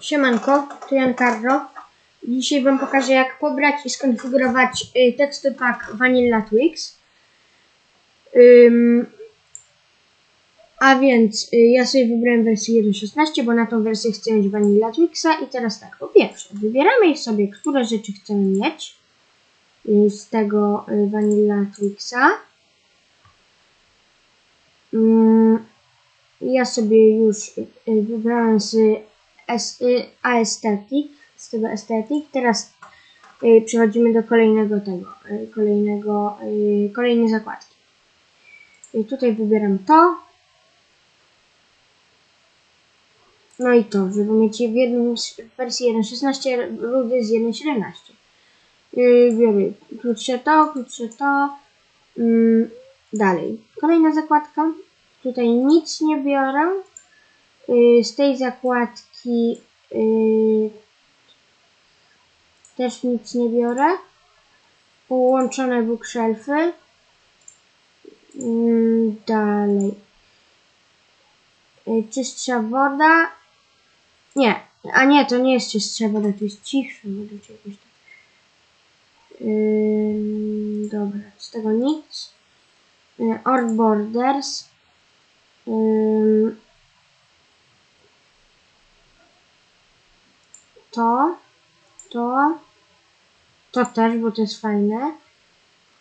Siemanko, tu Jan Carro. Dzisiaj Wam pokażę jak pobrać i skonfigurować y, teksty pack Vanilla Twix. A więc y, ja sobie wybrałem wersję 1.16, bo na tą wersję chcę mieć Vanilla Twixa i teraz tak, po pierwsze wybieramy sobie, które rzeczy chcemy mieć y, z tego Vanilla Twixa. Ja sobie już wybrałem z aesthetic, z tego aesthetic. Teraz y, przechodzimy do kolejnego tego, y, kolejnego, y, kolejnej zakładki. I tutaj wybieram to. No i to, żeby mieć w jednym w wersji 1.16, drugie z 1.17. Yy, biorę krótsze to, krótsze to. Ym, dalej. Kolejna zakładka. Tutaj nic nie biorę. Z tej zakładki yy, też nic nie biorę. Połączone bookshelfy. Yy, dalej. Yy, czystsza woda. Nie, a nie, to nie jest czystsza woda, to jest cichsza woda, czy jakoś tak. Yy, dobra, z tego nic. Yy, Org Borders. Yy, to, to, to też, bo to jest fajne.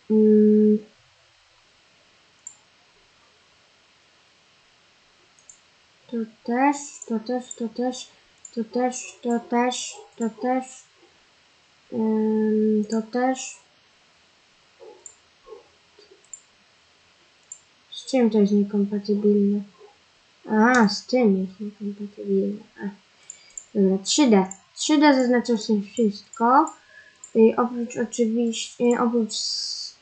Mm. To też, to też, to też, to też, to też, to też, to też. Z czym to jest niekompatybilne? A, z tym jest niekompatybilne. Dobra, 3D. 3D zaznaczam sobie wszystko. Y, oprócz oczywiście, y, oprócz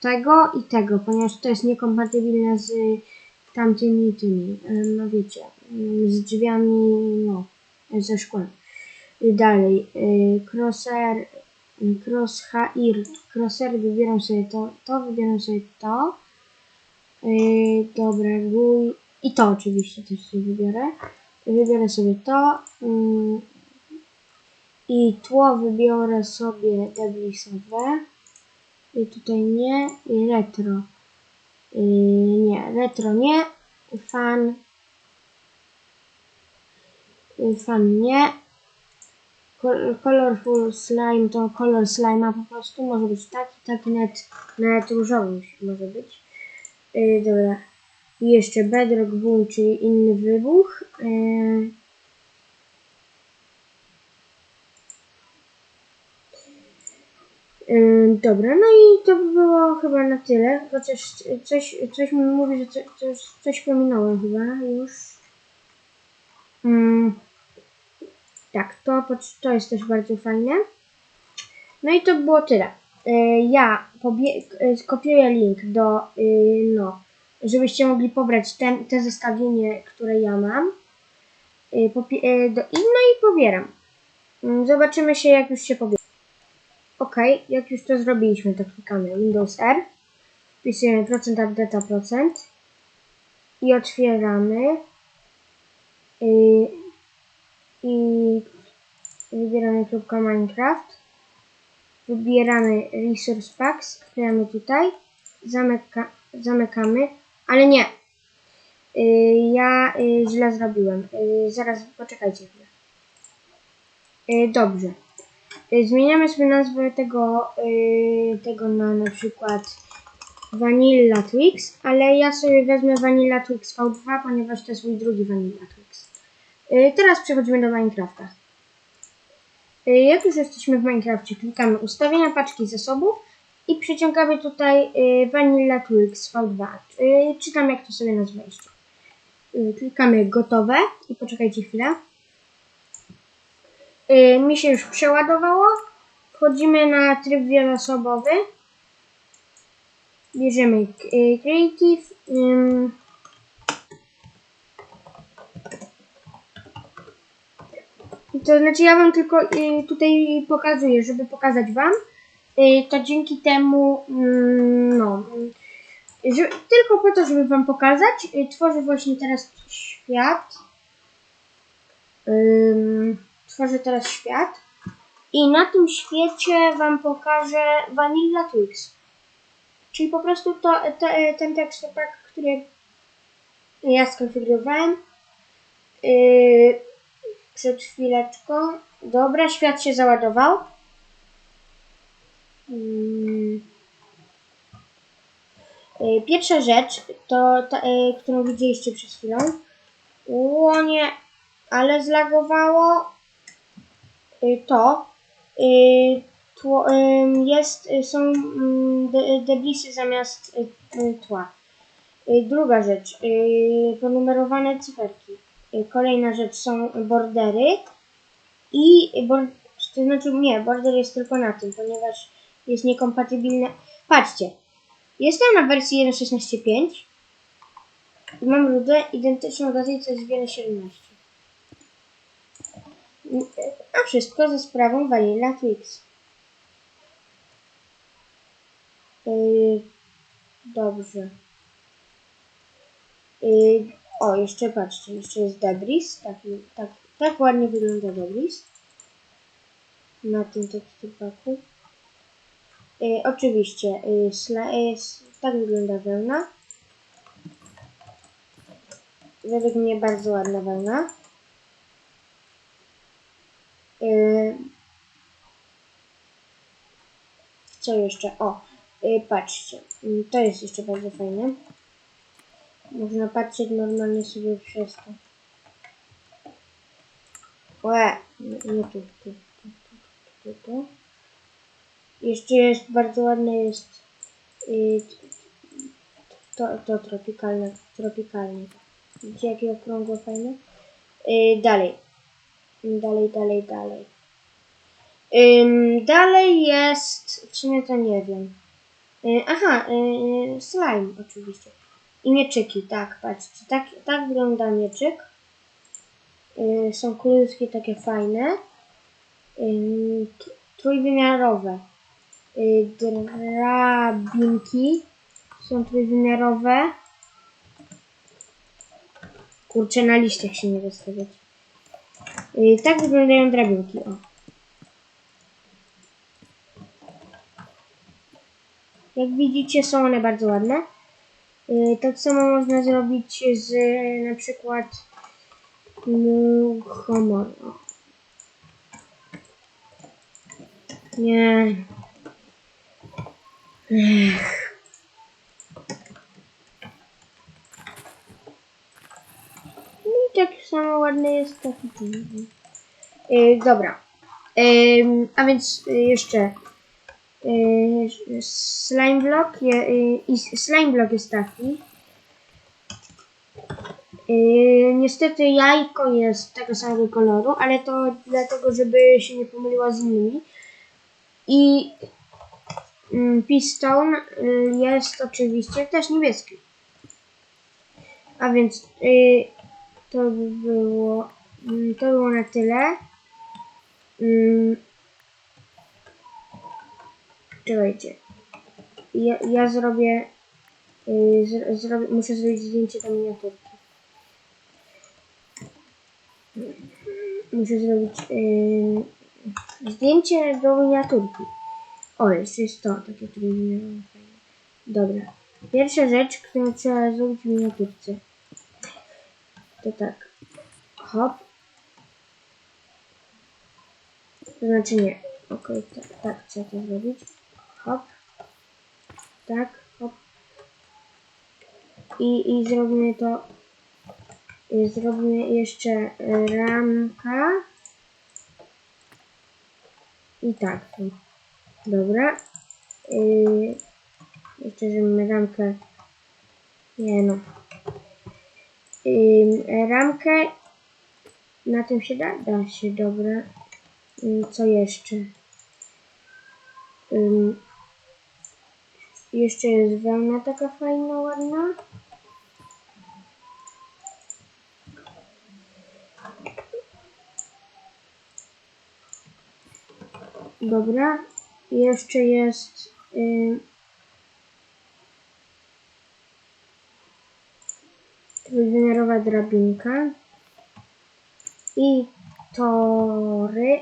tego i tego, ponieważ to jest niekompatybilne z tamtymi tymi, no wiecie, z drzwiami, no, ze szkłem. Y, dalej, y, crosshair, crosser wybieram sobie to, to wybieram sobie to. Dobra, i to oczywiście też sobie wybiorę. Wybiorę sobie to. I tło wybiorę sobie deblisowe. I tutaj nie. I retro. Y, nie, retro nie. Fan. Y, fan nie. Col- Colorful slime to kolor slime'a po prostu. Może być taki, taki nawet, nawet różowy może być. Y, dobra. I jeszcze bedrock boom, czyli inny wybuch. Y, Dobra, no i to by było chyba na tyle. Chociaż coś, coś mi mówi, że co- coś, coś pominąłem chyba już. Ym, tak, to, to jest też bardzo fajne. No i to by było tyle. Y, Ja y, skopiuję link do, y, no, żebyście mogli pobrać ten, te zestawienie, które ja mam. Popie- do, no i pobieram. Ym, Zobaczymy się, jak już się pobiera. Ok, jak już to zrobiliśmy, to klikamy Windows R, wpisujemy procent updata procent i otwieramy yy, i wybieramy kropka Minecraft, wybieramy Resource Packs, wklejamy tutaj, zamyka, zamykamy, ale nie, yy, ja yy, źle zrobiłem, zaraz poczekajcie chwilę. Dobrze. Y, Zmieniamy sobie nazwę tego, y, tego na na przykład Vanilla Twix, ale ja sobie wezmę Vanilla Twix V2, ponieważ to jest mój drugi Vanilla Twix. Y, teraz przechodzimy do Minecrafta. Jak już jesteśmy w Minecrafcie, klikamy ustawienia paczki zasobów i przyciągamy tutaj Vanilla Twix V2. Y, czytam jak to sobie nazwaliście. Klikamy gotowe i poczekajcie chwilę. Y, mi się już przeładowało. Wchodzimy na tryb wieloosobowy. Bierzemy y, Creative. ym. To znaczy ja wam tylko y, tutaj pokazuję, żeby pokazać wam. Y, to dzięki temu, mm, no, że, tylko po to, żeby wam pokazać, y, tworzę właśnie teraz świat. Ym, tworzę teraz świat. I na tym świecie Wam pokażę Vanilla Twix. Czyli po prostu to, to, ten tekstopak, który ja skonfigurowałem. Yy, przed chwileczką. Dobra, świat się załadował. Yy, Pierwsza rzecz, to ta, którą widzieliście przed chwilą. Łonie, ale zlagowało to. Yy, tło, yy, jest, są de, deblisy zamiast tła. Druga rzecz, ponumerowane cyferki. Kolejna rzecz są bordery i to znaczy nie, border jest tylko na tym, ponieważ jest niekompatybilne. Patrzcie, jestem na wersji 1.16.5 i mam rudę identyczną do tej, co jest w 1.17. A wszystko ze sprawą Vanilla Twix. Yy, dobrze. Yy, o, jeszcze patrzcie, jeszcze jest Debris. Tak, tak, tak ładnie wygląda Debris. Na tym tekstupaku. Yy, oczywiście, yy, sla, yy, tak wygląda wełna. Według mnie bardzo ładna wełna. Yy, co jeszcze? O, yy, patrzcie. Yy, to jest jeszcze bardzo fajne. Można patrzeć normalnie sobie przez to. Łe, nie, tu, tu, tu, tu, tu, tu. Jeszcze jest bardzo ładne jest yy, to, to tropikalne, tropikalnie. Widzicie jakie okrągłe fajne? Yy, dalej. Dalej, dalej, dalej. Ym, dalej jest, w sumie to nie wiem. Yy, aha, yy, slime oczywiście. I mieczyki, tak, patrzcie, tak, tak wygląda mieczyk. Yy, są kulki takie fajne. Yy, trójwymiarowe. Yy, drabinki są trójwymiarowe. Kurczę, na liściach się nie wystawiać. Yy, tak wyglądają drabinki, o. Jak widzicie, są one bardzo ładne. Yy, Tak samo można zrobić z na przykład muchomor. Nie. Ech. No i tak samo ładny jest taki. Yy, dobra. Ym, a więc y, jeszcze yy, slime block je, yy, slime block jest taki. Yy, niestety jajko jest tego samego koloru, ale to dlatego, żeby się nie pomyliła z innymi. I mm, piston y, jest oczywiście też niebieski. A więc y, to by było, mm, to było na tyle. Mm, Czekajcie. Ja, ja zrobię, y, zrobię, muszę zrobić zdjęcie do miniaturki. Muszę zrobić y, zdjęcie do miniaturki. O, jeszcze jest to, takie trójwymiarowe. Dobra. Pierwsza rzecz, którą trzeba zrobić w miniaturce. To tak. Hop. To znaczy nie. Okej, tak, tak chcę to zrobić. Hop. Tak, hop. I, i zrobimy to. y, Zrobimy jeszcze ramka. I tak. Dobra. Yy, jeszcze żebym ramkę. Nie no. Ramkę. Na tym się da? Da się, dobra. Yy, co jeszcze? Ym, jeszcze jest wełna taka fajna, ładna. Dobra. Jeszcze jest ym, trójwymiarowa drabinka i tory.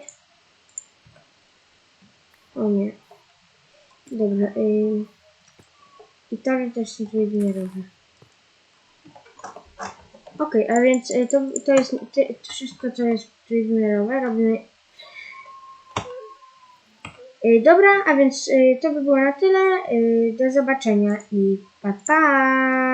O nie. Dobra. I tory też są trójwymiarowe. Okej, a więc y, to, to jest wszystko, co jest trójwymiarowe. Robimy Y, Dobra, a więc y, to by było na tyle. Do zobaczenia i pa pa!